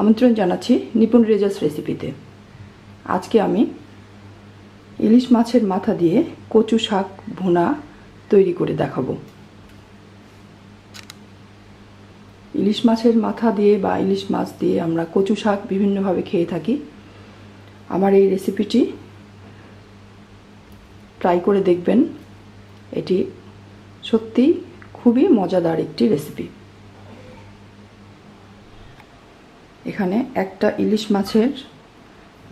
আমন্ত্রণ জানাচ্ছি নিপুণ রেজাল্টস রেসিপিতে। আজকে আমি ইলিশ মাছের মাথা দিয়ে কচু শাক ভুনা তৈরি করে দেখাবো। ইলিশ মাছের মাথা দিয়ে বা ইলিশ মাছ দিয়ে আমরা কচু শাক বিভিন্নভাবে খেয়ে থাকি। আমার এই রেসিপিটি ট্রাই করে দেখবেন। এটি সত্যি খুবই মজাদার একটি রেসিপি। এখানে একটা ইলিশ মাছের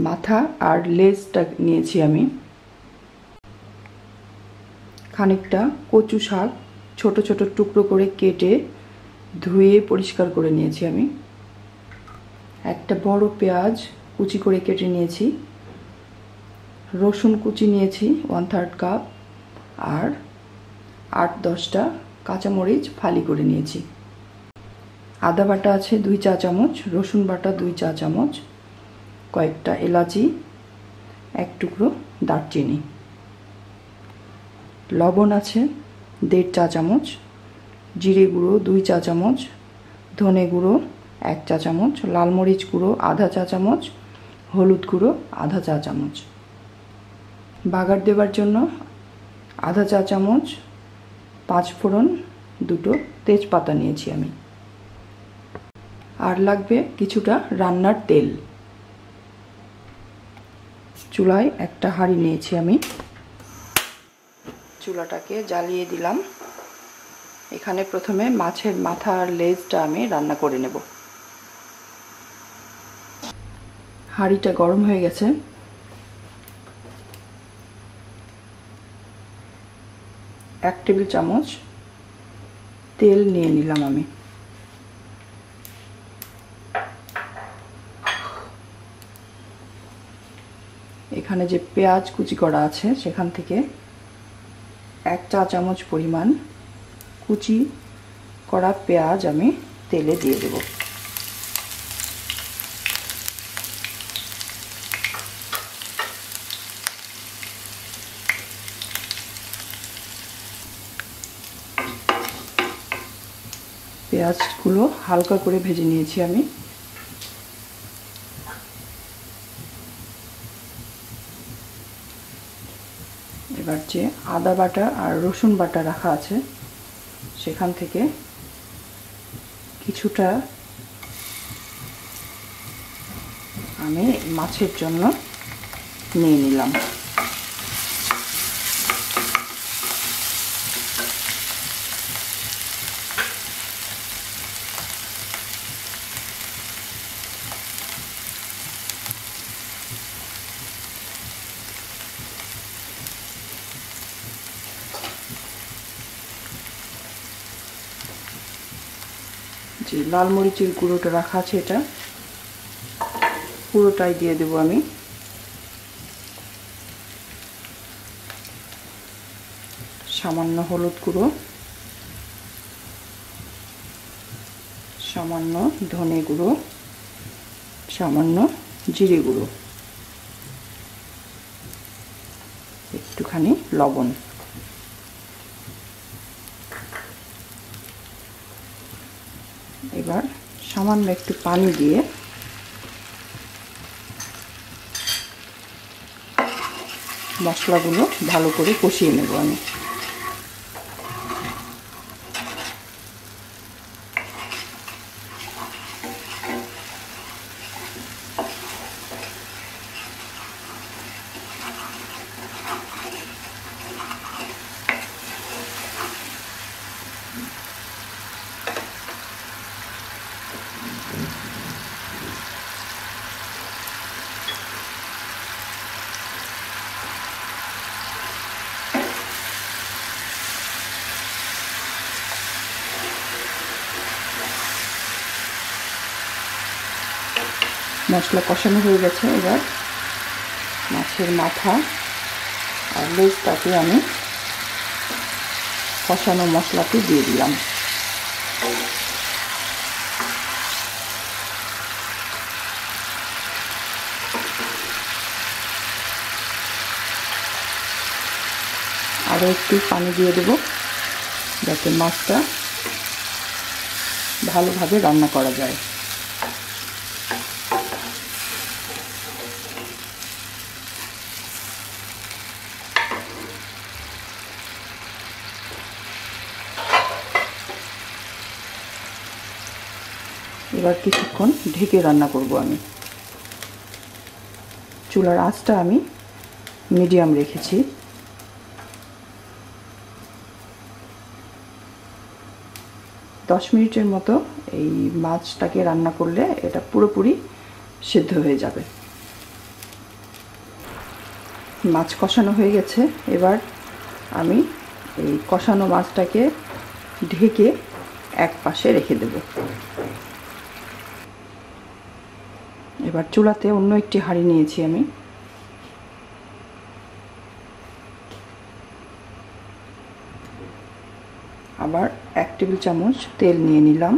মাথা আর লেজটা নিয়েছি আমি। খানিকটা কচু শাক ছোট ছোট টুকরো করে কেটে ধুয়ে পরিষ্কার করে নিয়েছি আমি। একটা বড় পেঁয়াজ কুচি করে কেটে নিয়েছি। রসুন কুচি নিয়েছি ওয়ান থার্ড কাপ আর আট দশটা কাঁচামরিচ ফালি করে নিয়েছি। আদা বাটা আছে দুই চা চামচ, রসুন বাটা দুই চা চামচ, কয়েকটা এলাচি, এক টুকরো দারচিনি। লবণ আছে দেড় চা চামচ, জিরে গুঁড়ো দুই চা চামচ, ধনে গুঁড়ো এক চা চামচ, লাল মরিচ গুঁড়ো আধা চা চামচ, হলুদ গুঁড়ো আধা চা চামচ। বাগার দেবার জন্য আধা চা চামচ, পাঁচ ফোড়ন, দুটো তেজপাতা নিয়েছি আমি। আর লাগবে কিছুটা রান্নার তেল। চুলায় একটা হাঁড়ি নিয়েছি আমি। চুলাটাকে জ্বালিয়ে দিলাম। এখানে প্রথমে মাছের মাথা আর লেজটা আমি রান্না করে নেব। হাঁড়িটা গরম হয়ে গেছে। এক টেবিল চামচ তেল নিয়ে নিলাম আমি। এখানে যে পেঁয়াজ কুচি করা আছে, সেখান থেকে এক চা চামচ পরিমাণ কুচি করা পেঁয়াজ আমি তেলে দিয়ে দেব। পেঁয়াজগুলো হালকা করে ভেজে নিয়েছি আমি। এবার যে আদা বাটা আর রসুন বাটা রাখা আছে, সেখান থেকে কিছুটা আমি মাছের জন্য নিয়ে নিলাম। যে লাল মরিচের গুঁড়োটা রাখা আছে এটা। পুরোটাই দিয়ে দেবো আমি। সামান্য হলুদ গুঁড়ো। সামান্য ধনে গুঁড়ো। সামান্য জিরে গুঁড়ো। একটুখানি লবণ এবার সামান্য একটু পানি দিয়ে মশলাগুলো ভালো করে কষিয়ে নেব আমি। মশলা কষানো হয়ে গেছে এবার। মাছের মাথা আর লেজটাকে আমি কষানো মশলাটি দিয়ে দিলাম। আরও একটু পানি দিয়ে দেব যাতে মাছটা ভালোভাবে রান্না করা যায়। এবার কিছুক্ষণ ঢেকে রান্না করব আমি। চুলার আঁচটা আমি মিডিয়াম রেখেছি। দশ মিনিটের মতো এই মাছটাকে রান্না করলে এটা পুরোপুরি সিদ্ধ হয়ে যাবে। মাছ কষানো হয়ে গেছে। এবার আমি এই কষানো মাছটাকে ঢেকে এক পাশে রেখে দেব। এবার চুলাতে অন্য একটি হাঁড়ি নিয়েছি আমি। আবার এক টেবিল চামচ তেল নিয়ে নিলাম।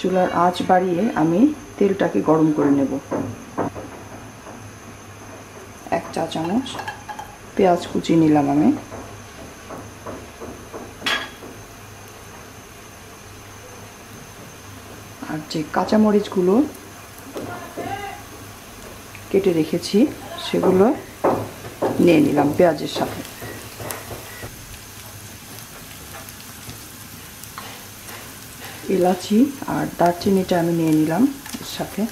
চুলার আঁচ বাড়িয়ে আমি তেলটাকে গরম করে নেব। এক চা চামচ পেঁয়াজ কুচি নিলাম আমি আর যে কাঁচামরিচগুলো কেটে রেখেছি, সেগুলো নিয়ে নিলাম পেঁয়াজের সাথে। এলাচি আর দারচিনিটা আমি নিয়ে নিলাম এর সাথে।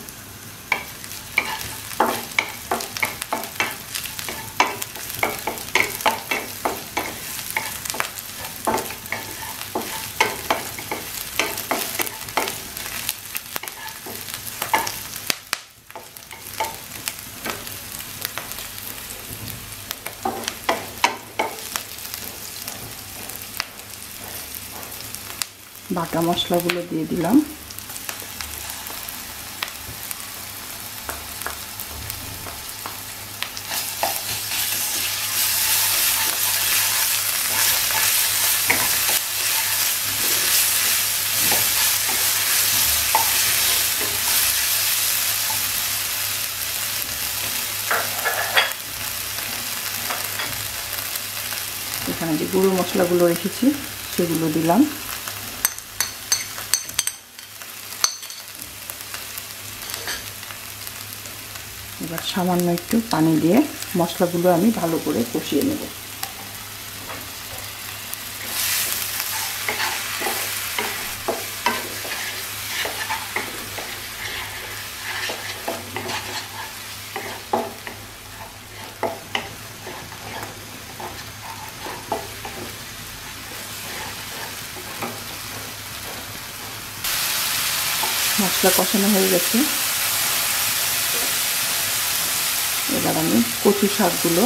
বাটা মশলাগুলো দিয়ে দিলাম। এখানে যে গুঁড়ো মশলাগুলো রেখেছি সেগুলো দিলাম। এবার সামান্য একটু পানি দিয়ে মশলাগুলো আমি ভালো করে কষিয়ে নেব। মশলা কষানো হয়ে গেছে। এবার আমি কচু শাকগুলো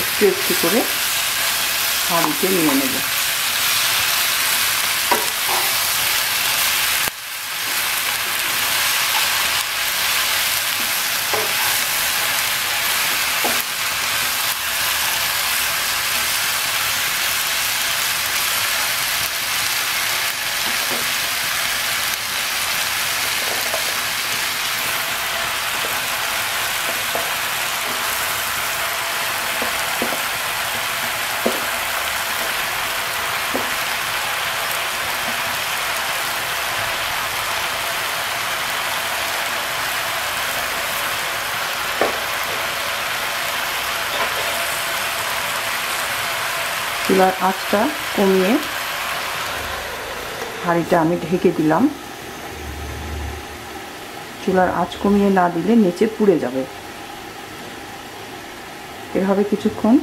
একটু একটু করে হাঁড়িতে নিয়ে নেব। চুলার আঁচটা কমিয়ে হাঁড়িটা আমি ঢেকে দিলাম। চুলার আঁচ কমিয়ে না দিলে নিচে পুড়ে যাবে। এভাবে কিছুক্ষণ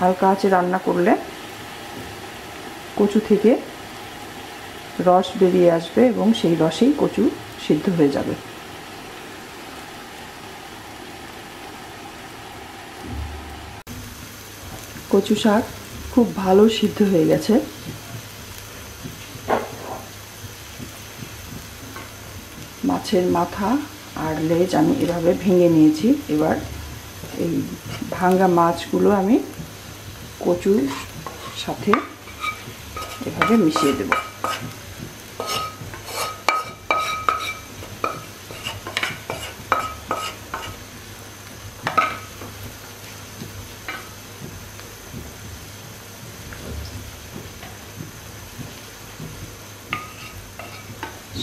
হালকা আঁচে রান্না করলে কচু থেকে রস বেরিয়ে আসবে এবং সেই রসেই কচু সিদ্ধ হয়ে যাবে। কচু শাক খুব ভালো সিদ্ধ হয়ে গেছে। মাছের মাথা আর লেজ আমি এভাবে ভেঙে নিয়েছি। এবার এই ভাঙ্গা মাছগুলো আমি কচুর সাথে এভাবে মিশিয়ে দেব।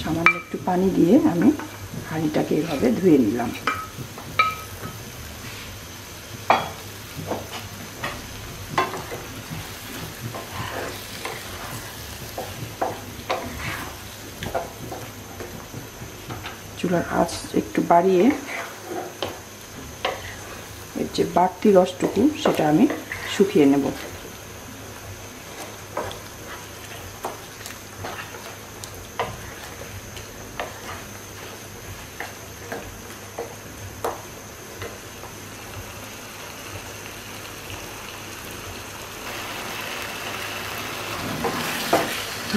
সামান্য একটু পানি দিয়ে আমি হাঁড়িটাকে এভাবে ধুয়ে নিলাম। চুলার আঁচ একটু বাড়িয়ে এর যে বাড়তি রসটুকু সেটা আমি শুকিয়ে নেব।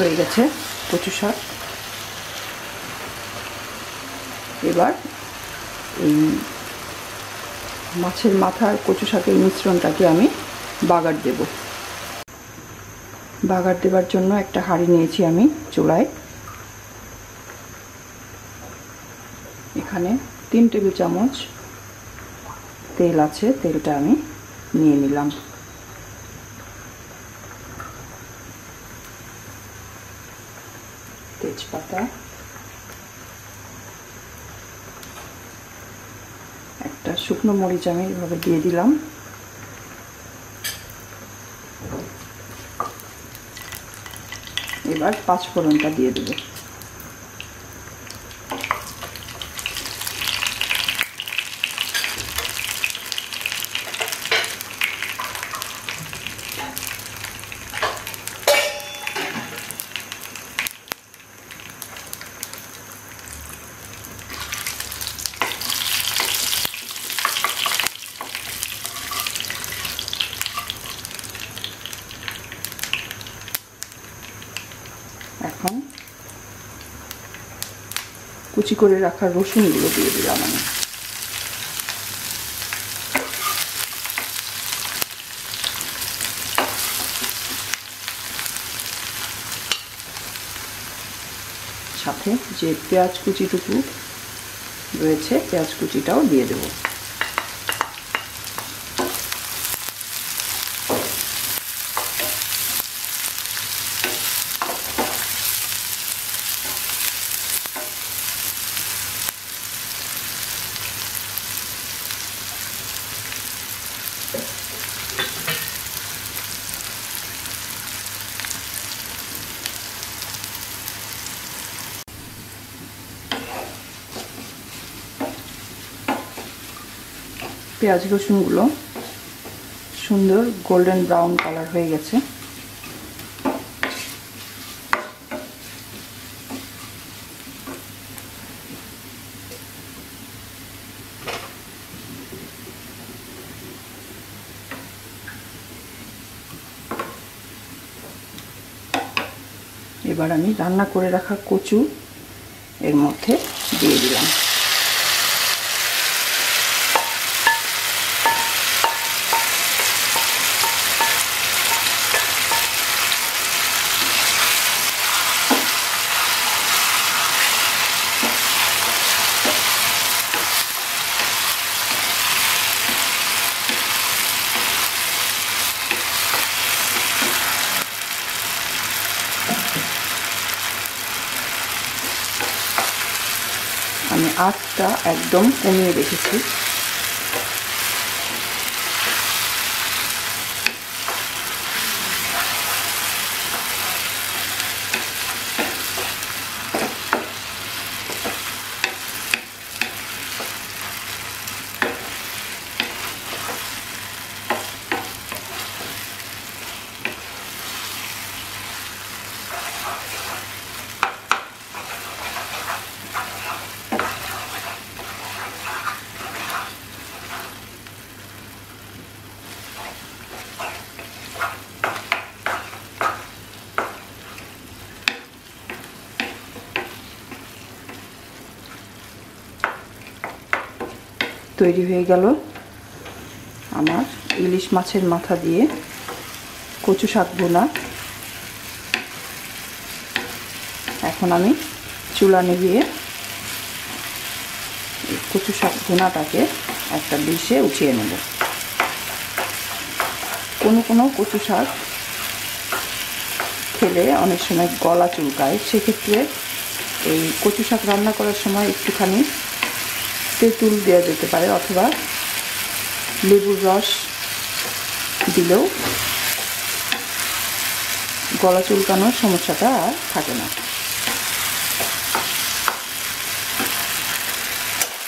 হয়ে গেছে কচু শাক। এবার এই মাছের মাথার কচু শাকের মিশ্রণটাকে আমি বাগার দেব। বাগার দেবার জন্য একটা হাঁড়ি নিয়েছি আমি চুলায় এখানে তিন টেবিল চামচ তেল আছে, তেলটা আমি নিয়ে নিলাম। তেজপাতা। একটা শুকনো মরিচ আমি এভাবে দিয়ে দিলাম। এবার পাঁচ ফোড়নটা দিয়ে দেবো এখন কুচি করে রাখা রসুনগুলো দিয়ে দিলাম আমি। সাথে যে পেঁয়াজ কুচিটুকু রয়েছে, পেঁয়াজ কুচিটাও দিয়ে দেবো। পেঁয়াজ রসুনগুলো সুন্দর গোল্ডেন ব্রাউন কালার হয়ে গেছে। এবার আমি রান্না করে রাখা কচু এর মধ্যে দিয়ে দিলাম আমি আঁচটা একদম কমিয়ে রেখেছি। তৈরি হয়ে গেল আমার ইলিশ মাছের মাথা দিয়ে কচু শাক বোনা এখন আমি চুলা নিভিয়ে কচু শাক ভুনাটাকে একটা ডিশে উঠিয়ে নেব। কোনো কোনো কচু শাক খেলে অনেক সময় গলা চুলকায়। সেক্ষেত্রে এই কচু শাক রান্না করার সময় একটুখানি তেঁতুল দেওয়া যেতে পারে অথবা লেবুর রস দিলেও গলা চুলকানোর সমস্যাটা আর থাকে না।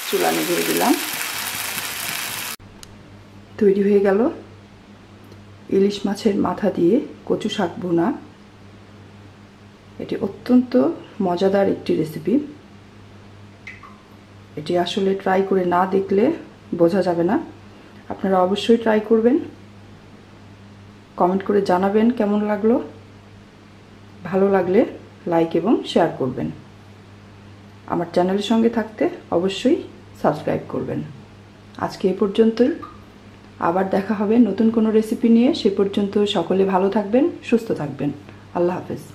চুলা নিভিয়ে দিলাম। তৈরি হয়ে গেল ইলিশ মাছের মাথা দিয়ে কচু শাক বোনা এটি অত্যন্ত মজাদার একটি রেসিপি এটি আসলে ট্রাই করে না দেখলে বোঝা যাবে না। আপনারা অবশ্যই ট্রাই করবেন। কমেন্ট করে জানাবেন কেমন লাগল। ভালো লাগলে লাইক এবং শেয়ার করবেন। আমার চ্যানেলের সঙ্গে থাকতে অবশ্যই সাবস্ক্রাইব করবেন। আজকে এ পর্যন্তই। আবার দেখা হবে নতুন কোনো রেসিপি নিয়ে। সে পর্যন্ত সকলে ভালো থাকবেন, সুস্থ থাকবেন। আল্লাহ হাফেজ।